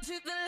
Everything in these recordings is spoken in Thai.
to the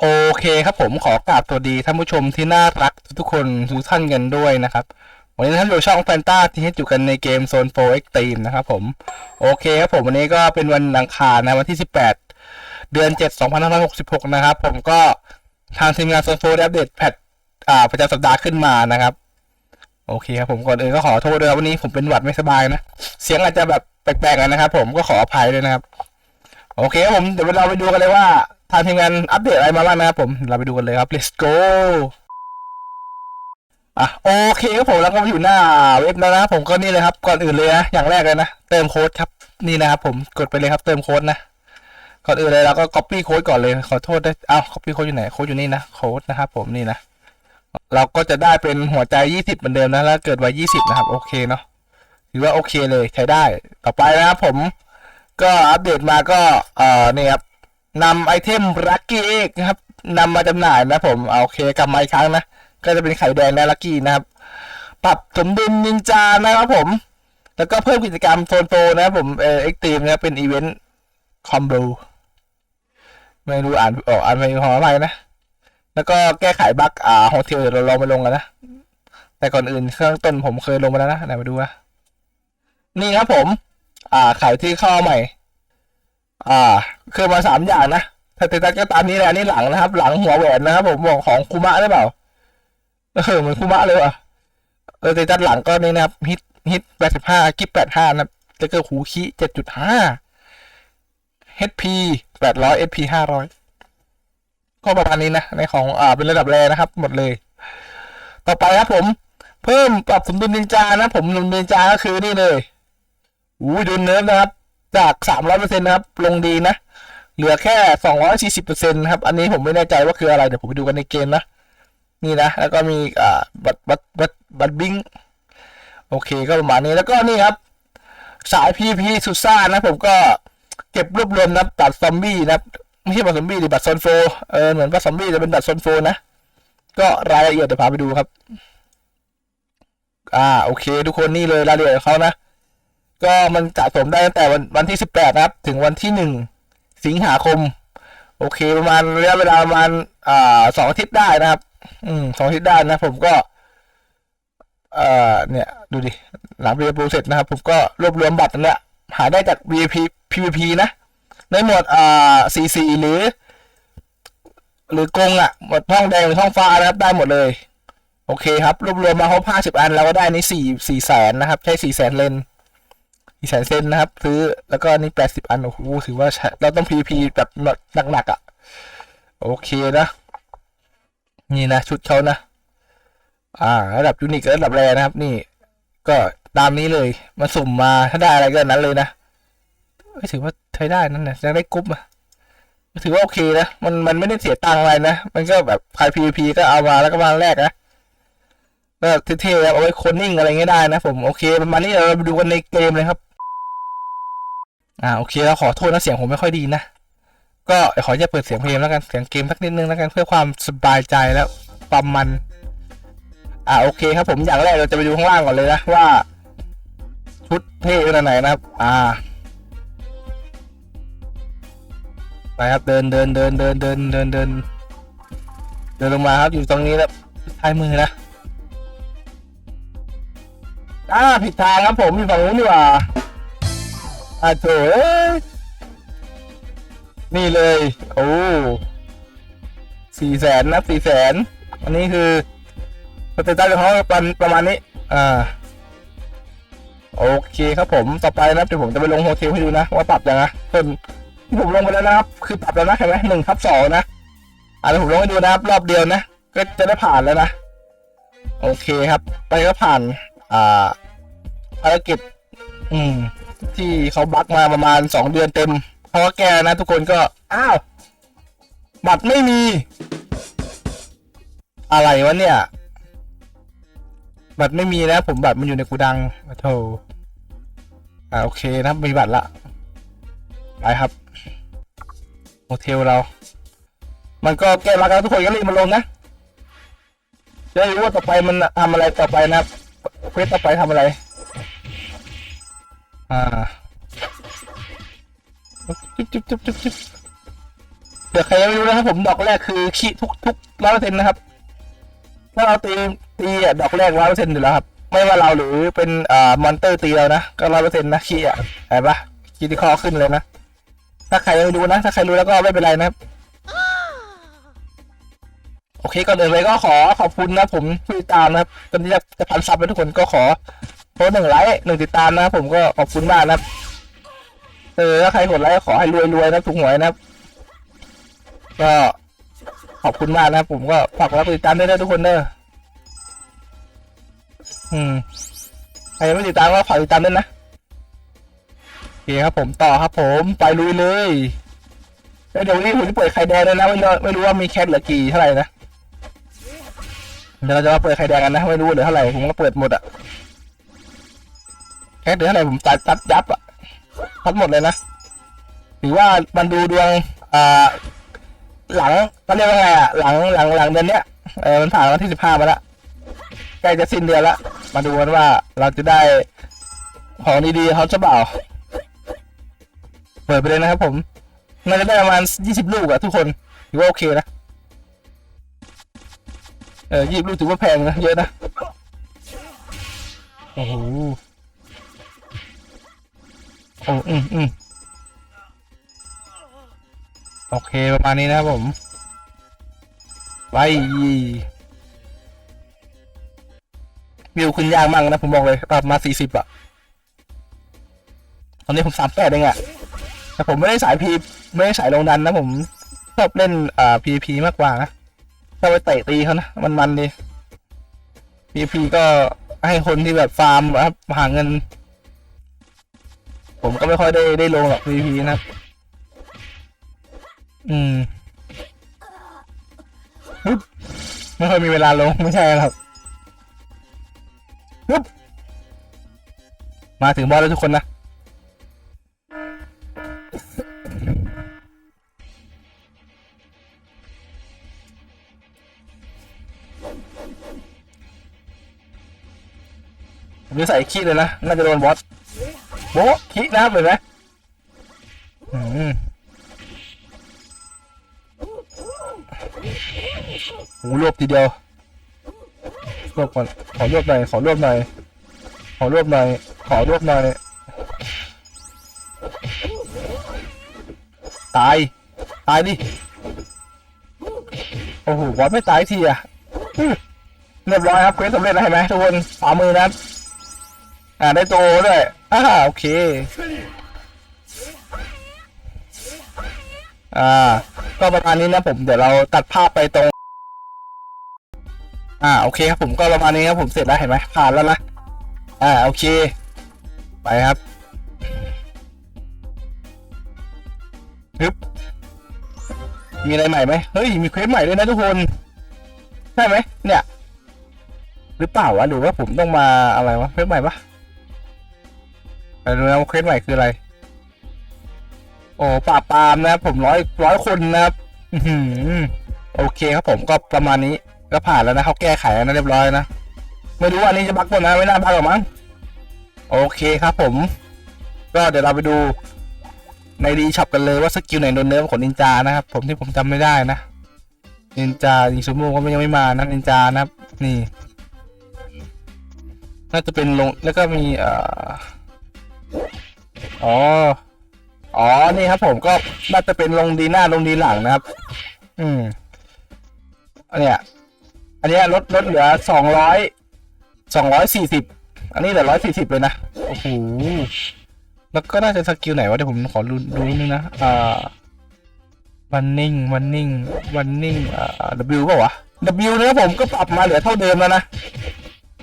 โอเคครับผมขอกราบสวัสดีท่านผู้ชมที่น่ารักทุกคนทุกท่านกันด้วยนะครับ วันนี้ท่านอยู่ช่องแฟนตาที่ให้อยู่กันในเกมโซนโฟเอ็กตีมนะครับผม โอเคครับผมวันนี้ก็เป็นวันอังคารนะวันที่ 18 เดือน 7 2566 นะครับ ผมก็ทางทีมงานโซนโฟได้อัปเดตแพท อ่า ประจำสัปดาห์ขึ้นมานะครับ โอเคครับผมก่อนอื่นก็ขอโทษด้วยวันนี้ผมเป็นหวัดไม่สบายนะเสียงอาจจะแบบแปลกๆกันนะครับ ผมก็ขออภัยด้วยนะครับ โอเคครับผมเดี๋ยวเราไปดูกันเลยว่าทางทีมงานอัปเดตอะไรมาบ้างนะครับผมเราไปดูกันเลยครับ let's go อะโอเคครับผมแล้วก็มาอยู่หน้าเว็บแล้วนะผมก็นี่เลยครับ ก่อนอื่นเลยนะอย่างแรกเลยนะเติมโค้ดครับนี่นะครับผมกดไปเลยครับเติมโค้ดนะก่อนอื่นเลยเราก็ copy โค้ดก่อนเลยขอโทษด้วยอ้าว copy โค้ดอยู่ไหนโค้ดอยู่นี่นะโค้ดนะครับผมนี่นะ เราก็จะได้เป็นหัวใจ 20 เหมือนเดิมนะแล้วเกิดไว้ 20 นะครับ โอเคเนาะถือว่าโอเคเลยใช้ได้ต่อไปนะครับผมก็อัปเดตมาก็เอ่อนี่ครับนำไอเทมลัคกี้เอกนะครับนำมาจำหน่ายนะผมเอาโอเคกลับมาอีกครั้งนะ ก็จะเป็นไข่แดงและลัคกี้นะครับ ปรับสมดุลนินจานะครับผม แล้วก็เพิ่มกิจกรรมโซนโฟนะครับผมเอ่อเอ็กตีมนะเป็นอีเวนต์คอมโบไม่รู้อ่านออกอ่านไม่ขออภัยนะ แล้วก็แก้ไขบั๊กอ่าโฮเทลเดี๋ยวเราลองไปลงกันนะ แต่ก่อนอื่นเครื่องต้นผมเคยลงมาแล้วนะไหนมาดูนะนี่ครับผม อ่าขายที่เข้าใหม่ อ่าคือมาสามอย่างนะถ้าเตตัสก็ตามนี้แหละนี่หลังนะครับ หลังหัวแหวนนะครับ ผมบอกของคูมะได้เปล่าเออเหมือนคูมะเลยว่ะเออเตตัสหลังก็นี่นะครับฮิตฮิตแปดสิบห้ากิฟแปดห้านะครับเจเกอร์หูคิเจ็ดจุดห้า HP แปดร้อย SP ห้าร้อย ก็ประมาณนี้นะ ในของอ่าเป็นระดับแรนะครับ หมดเลย ต่อไปครับผม เพิ่มปรับสมดุลนินจานะผมสมดุลนินจาก็คือนี่เลยอู้ยโดนเนิร์ฟนะครับ จากสามร้อยเปอร์เซ็นต์นะครับ ลงดีนะ เหลือแค่สองร้อยสี่สิบเปอร์เซ็นต์นะครับ อันนี้ผมไม่แน่ใจว่าคืออะไร เดี๋ยวผมไปดูกันในเกมนะ นี่นะ แล้วก็มีอ่าบัตบัตบัตบัตบิงโอเคก็ประมาณนี้แล้วก็นี่ครับ สาย PVP สุดซ่านะผมก็เก็บรวบรวมนะบัตรซอมบี้นะ ไม่ใช่บัตรซอมบี้หรือบัตรซอนโฟเออเหมือนบัตรซอมบี้จะเป็นบัตรซอนโฟนะ ก็รายละเอียดเดี๋ยวพาไปดูครับ อ่าโอเค ทุกคนนี่เลยรายละเอียดของเขานะ ก็มันสะสมได้ตั้งแต่วันวันที่สิบแปดนะครับ ถึงวันที่หนึ่งสิงหาคม โอเค ประมาณระยะเวลาประมาณอ่าสองอาทิตย์ได้นะครับ อืมสองอาทิตย์ได้นะผมก็เอ่อเนี่ย ดูดิ หลังเรียนโปรเสร็จนะครับ ผมก็รวบรวมบัตรนั่นแหละหาได้จาก VIP PVP นะ ในหมวดอ่า CC หรือ หรือกงอะหมวดท้องแดงหรือท้องฟ้านะครับได้หมดเลย โอเคครับรวบรวมมาครบห้าสิบอันเราก็ได้นี่สี่สี่แสนนะครับ ใช้สี่แสนเลนอีแสนเซนนะครับ ซื้อแล้วก็นี่แปดสิบอัน โอ้โหถือว่าเราต้อง PVP แบบหนักๆอะ โอเคนะ นี่นะ ชุดเขานะ อ่า ระดับยูนิคระดับแรนะครับ นี่ ก็ตามนี้เลย มาสุ่มมาถ้าได้อะไรก็นั้นเลยนะถือว่า ใช้ได้นั่นนะยังได้กรุ๊ปอะถือว่าโอเคนะ มันมันไม่ได้เสียตังค์อะไรนะ มันก็แบบใคร PVP ก็เอามาแล้วก็มาแรกนะก็เท่ๆเอาไว้โคนนิ่งอะไรเงี้ยได้นะผมโอเคประมาณนี้เราไปดูกันในเกมเลยครับ อ่าโอเคแล้วขอโทษนะเสียงผมไม่ค่อยดีนะก็ขอจะเปิดเสียงเพลงแล้วกันเสียงเกมสักนิดนึงแล้วกันเพื่อความสบายใจแล้วความมัน อ่าโอเคครับผมอย่างแรกเราจะไปดูข้างล่างก่อนเลยนะว่า ชุดเท่ขนาดไหนนะครับ อ่า ไปครับเดินเดินเดินเดินเดินเดินเดินเดินลงมาครับอยู่ตรงนี้แล้วท้ายมือนะอ่าผิดทางครับผมอยู่ฝั่งนู้นดีกว่าอ่าโถเอ้ยนี่เลยโอ้สี่แสนนะสี่แสนอันนี้คือสเตตัสของเขาประประมาณนี้ อ่า โอเคครับผมต่อไปนะเดี๋ยวผมจะไปลงโฮเทลให้ดูนะ ว่าปรับยังไงส่วน ที่ผมลงไปแล้วนะครับ คือปรับแล้วนะเห็นไหมหนึ่งทับสองนะอ่าเดี๋ยวผมลงให้ดูนะครับ รอบเดียวนะ ก็จะได้ผ่านแล้วนะ โอเคครับ ไปก็ผ่าน อ่าภารกิจอืม ที่เขาบักมาประมาณสองเดือนเต็มเพราะว่าแกนะ ทุกคนก็ อ้าว บัตรไม่มี อะไรวะเนี่ย บัตรไม่มีนะผมบัตรมันอยู่ในกูดังโธ่อ่าโอเคนะมีบัตรละ ไปครับ โฮเทลเรา มันก็แก้บักแล้วทุกคนก็รีบมาลงนะจะได้รู้ว่าต่อไปมันทำอะไรต่อไปนะเควสต่อไปทำอะไร อ่าจุ๊บจุ๊บจุ๊บจุ๊บจุ๊บเดี๋ยวใครยังไม่รู้นะครับผมดอกแรกคือขี้ทุกทุกร้อยเปอร์เซ็นต์นะครับ ถ้าเราตีตีอะดอกแรกร้อยเปอร์เซ็นต์อยู่แล้วครับ ไม่ว่าเราหรือเป็นอ่ามอนเตอร์ตีเรานะก็ร้อยเปอร์เซ็นต์นะขี้อะเห็นปะขี้ที่คอขึ้นเลยนะ ถ้าใครไม่รู้นะ ถ้าใครรู้แล้วก็ไม่เป็นไรนะครับ โอเคก่อนอื่นเลยก็ขอขอบคุณนะผมที่ติดตามนะครับตอนนี้จะพันซับไปทุกคนก็ขอโพสหนึ่งไลค์หนึ่งติดตามนะครับผมก็ขอบคุณมากนะครับ เออถ้าใครกดไลค์ขอให้รวยรวยๆนะถูกหวยนะครับ ก็ขอบคุณมากนะครับผมก็ฝากไลค์กดติดตามด้วยนะทุกคนเด้ออืมใครไม่ติดตามก็ฝากติดตามด้วยนะ เคครับผมต่อครับผมไปลุยเลยเอ้ยเดี๋ยวนี้ผมจะเปิดไข่แดงเลยนะไม่รู้ไม่รู้ว่ามีแคทเหลือกี่เท่าไหร่นะเดี๋ยวเราจะมาเปิดไข่แดงกันนะไม่รู้เหลือเท่าไหร่ผมก็เปิดหมดอะแค่เหลือเท่าไหร่ผมตัดตัดยับอะตัดหมดเลยนะถือว่ามันดูดวงอ่าหลังก็เรียกว่าไงอะหลังหลังหลังเดือนเนี้ยเออมันผ่านวันที่สิบห้ามาละใกล้จะสิ้นเดือนละมาดูกันว่าเราจะได้ของดีๆเขาจะเปล่า เปิดไปเลยนะครับผมน่าจะได้ประมาณยี่สิบลูกอะทุกคนถือว่าโอเคนะเออยี่สิบลูกถือว่าแพงนะเยอะนะโอ้โหโอ้อืมอืมโอเคประมาณนี้นะครับผมไปวิวขึ้นยากมากนะผมบอกเลยปรับมาสี่สิบอะตอนนี้ผมสามแปดเองอะ แต่ผมไม่ได้สายพีไม่ได้สายลงดันนะผมชอบเล่นอ่าพีพีมากกว่านะถ้าไปเตะตีเขานะมันมันดีพีพีก็ให้คนที่แบบฟาร์มแบบหาเงิน ผมก็ไม่ค่อยได้ได้ลงหรอกพีพีนะครับ อืมปึ๊บไม่ค่อยมีเวลาลงไม่ใช่หรอกปึ๊บมาถึงบอสแล้วทุกคนนะ ผมจะใส่ขี้เลยนะน่าจะโดนบอสโบ๊ะขี้นะครับเห็นไหมอืมโอ้รวบทีเดียวรวบก่อนขอรวบหน่อยขอรวบหน่อยขอรวบหน่อยขอรวบหน่อยตาย ตายดิ โอ้โหบอสไม่ตายทีอะเรียบร้อยครับเควสสำเร็จแล้วเห็นไหมทุกคนฝ่ามือนะครับ อ่าได้โตด้วยอ่าโอเค อ่า ก็ประมาณนี้นะผมเดี๋ยวเราตัดภาพไปตรง อ่าโอเคครับผมก็ประมาณนี้ครับผมเสร็จแล้วเห็นไหมผ่านแล้วนะอ่าโอเค ไปครับฮึบมีอะไรใหม่ไหมเฮ้ยมีเควสใหม่ด้วยนะทุกคนใช่ไหมเนี่ย หรือเปล่าวะหรือว่าผมต้องมาอะไรวะเควสใหม่ปะ ไปดูนะเควสใหม่คืออะไร โอ้ปราบปรามนะผมร้อยร้อยคนนะครับโอเคครับผมก็ประมาณนี้ก็ผ่านแล้วนะเขาแก้ไขแล้วนะเรียบร้อยนะไม่รู้ว่าอันนี้จะบักปะนะไม่น่าบักหรอกมั้งโอเคครับผม ก็เดี๋ยวเราไปดูในดีช็อปกันเลยว่าสกิลไหนโดนเนื้อของนินจานะครับ ผมที่ผมจำไม่ได้นะนินจายิงซูโม่ก็ยังไม่มานะนินจานะครับ นี่ น่าจะเป็นลงแล้วก็มีเอ่อ อ๋อ อ๋อ นี่ครับผมก็น่าจะเป็นลงดีหน้าลงดีหลังนะครับ อืมอันเนี้ย อันเนี้ยลดลดเหลือสองร้อยสองร้อยสี่สิบ อันนี้เหลือร้อยสี่สิบเลยนะ โอ้โห แล้วก็น่าจะสกิลไหนวะเดี๋ยวผมขอดูดูนึงนะ อ่าวันนิ่งวันนิ่งวันนิ่งอ่า W ป่าวะ W นะครับผมก็ปรับมาเหลือเท่าเดิมแล้วนะ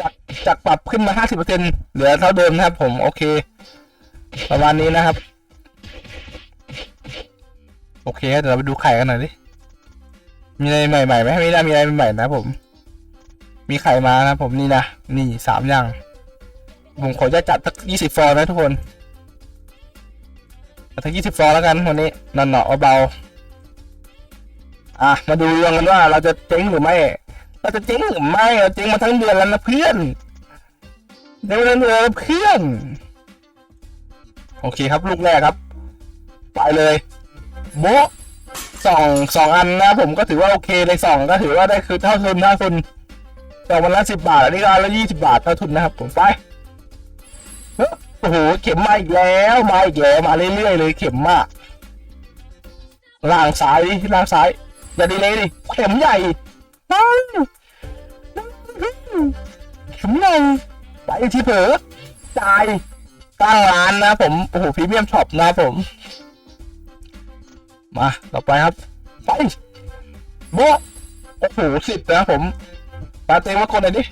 จากจากปรับขึ้นมาห้าสิบเหลือเท่าเดิมนะครับ ผมโอเค ประมาณนี้นะครับ โอเคเดี๋ยวเราไปดูไข่กันหน่อยดิมีอะไรใหม่ๆไหมไม่น่ามีอะไรใหม่ๆนะผม มีไข่มานะผมนี่นะนี่สามอย่าง ผมขอจะจัดสักยี่สิบฟองนะทุกคนเอาสักยี่สิบฟองแล้วกันวันนี้นอนเนาะเบาๆอะมาดูเรื่องกันว่าเราจะเจ๊งหรือไม่ เราจะเจ๊งหรือไม่เราเจ๊งมาทั้งเดือนแล้วนะเพื่อนเจ๊งมาทั้งเดือนล้วเพื่อน โอเคครับ ลูกแรกครับ ไปเลย โบสองสองอันนะ ผมก็ถือว่าโอเคเลยสองก็ถือว่าได้คือเท่าทุนเท่าทุนสองวันละสิบบาทอันนี้ก็อันละยี่สิบาทเท่าทุนนะครับ ผมไปโอ้โหเข็มมาอีกแล้วมาอีกแล้วมาเรื่อยๆเลย เข็มมากล่างซ้ายล่างซ้ายอย่าดีเลยดิเข็มใหญ่ อ้าวเข็มใหญ่ไปทีเผลอจ่ายตั้งร้านนะผม โอ้โหพรีเมียมช็อปนะผม มาต่อไปครับ ไปโบะโอ้โหสิบนะผมปาเต้มากดหน่อยดิ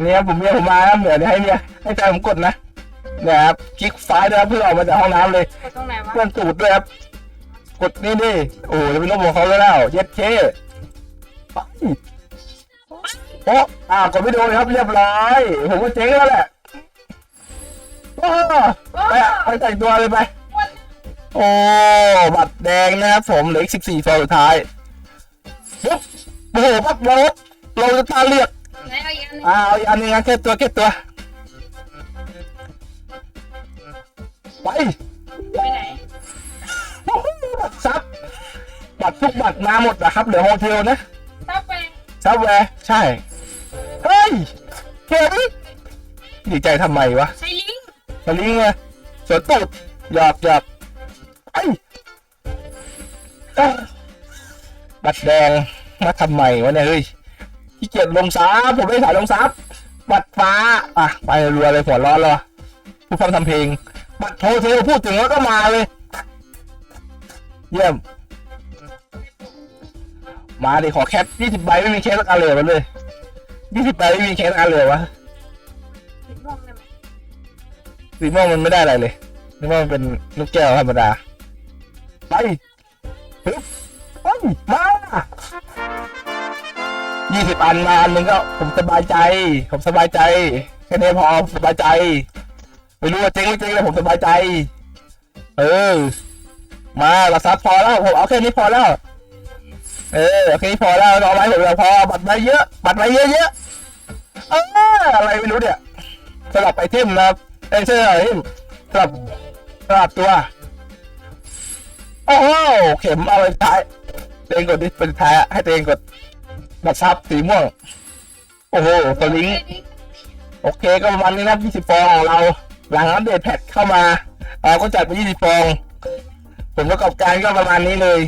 เนี่ยผมเมียผมมานะเดี๋ยวให้เมียให้ใจผมกดนะเนี่ยครับคลิกซ้ายด้วยครับเพื่อออกมาจากห้องน้ำเลยกดตรงไหนวะเพื่อนตูดด้วยครับ กดนี่ดิโอ้จะเป็นลบของเขาแล้วเย็ดเคไป โอ้อ่ากดไม่โดนครับเรียบร้อยผมก็เจ๊งแล้วแหละอ้าวไปอะไปแต่งตัวเลยไป โอ้บัตรแดงนะครับผมเหลืออีกสิบสี่ฟองสุดท้ายปุ๊บโอ้โหปั๊บเราเราจะตาเลือกไหนเอาอีกอันหนึงอ่าเอาอีกอันหนึงนะแค่ตัวแค่ตัวไปไปไหนโอ้โหบัตรซับบัตรทุกบัตรมาหมดนะครับเหลือโฮเทลนะถ้าไป ซับแวร์ใช่ เฮ้ยเข็มดีใจทำไมวะใช้ลิงก์มาลิงก์เลยสวนตูดหยอกหยอกไอ้เอ้ยบัตรแดงมาทำไมวะเนี่ยเฮ้ยขี้เกียจลงซับผมไม่ถ่ายลงซับบัตรฟ้าอะไปรัวเลยหัวร้อนเลยผู้ฟังทำเพลง บัตรโฮเทลพูดถึงแล้วก็มาเลย เยี่ยม มาดิขอแคปยี่สิบใบไม่มีแคปสักอันเลยมันเลยยี่สิบใบไม่มีแคปสักอันเลยวะติดม่วงได้ไหมสีม่วงมันไม่ได้อะไรเลยนึกว่ามันเป็นลูกแก้วธรรมดา ไปปึ๊บไปมายี่สิบอันมาอันหนึ่งก็ ผมสบายใจ ผมสบายใจแค่นี้พอสบายใจไม่รู้ว่าเจ๊งไม่เจ๊งแต่ผมสบายใจ เออ มาเราซับพอแล้ว ผมเอาแค่นี้พอแล้ว เออโอเคพอแล้วรอไว้ผมเราพอบัตรใบเยอะบัตรใบเยอะเยอะเอออะไรไม่รู้เนี่ยสลับไอเทมนะครับไอเสื้อไอเทมสลับสลับตัวโอ้โหเข็มเอาไปท้ายเตงกดดิเป็นท้ายอะให้ตัวเองกดบัตรซับสีม่วงโอ้โหตัวลิงก์โอเคก็ประมาณนี้นะ20ฟองของเราหลังอัปเดตแพทเข้ามาเราก็จัดไป20ฟองผลประกอบการก็ประมาณนี้เลย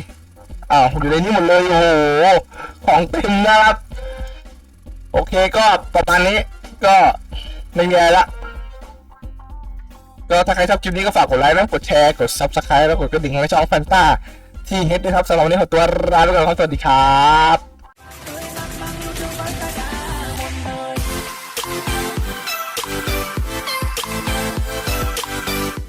อ้าวอยู่ในนี้หมดเลยโอ้โหของเต็มนะครับ โอเคก็ประมาณนี้ก็ไม่มีอะไรละก็ถ้าใครชอบคลิปนี้ก็ฝากกดไลค์นะกดแชร์กด subscribe แล้วกดกระดิ่งให้ช่องแฟนต้าที่เฮดด้วยครับสำหรับวันนี้ขอตัวลาไปก่อนครับสวัสดีครับ